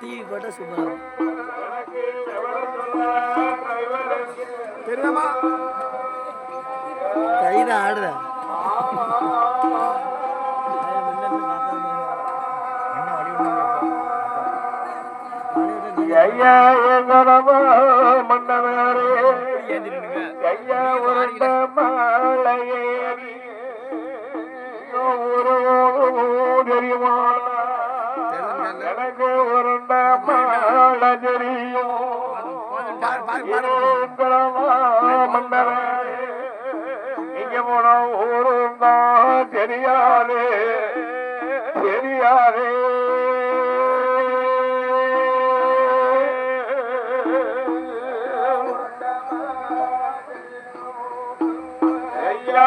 பார்த்தா சூப்பராக தெரியுமா கையில் ஆடுற. ஐயா எங்கடமா மன்னவரே ஐயா உருண்ட மாலையேறி ஒரு தெரியுமா? எனக்கு இங்க போன ஊரும் தான் தெரியாதே தெரியாதே ஐயா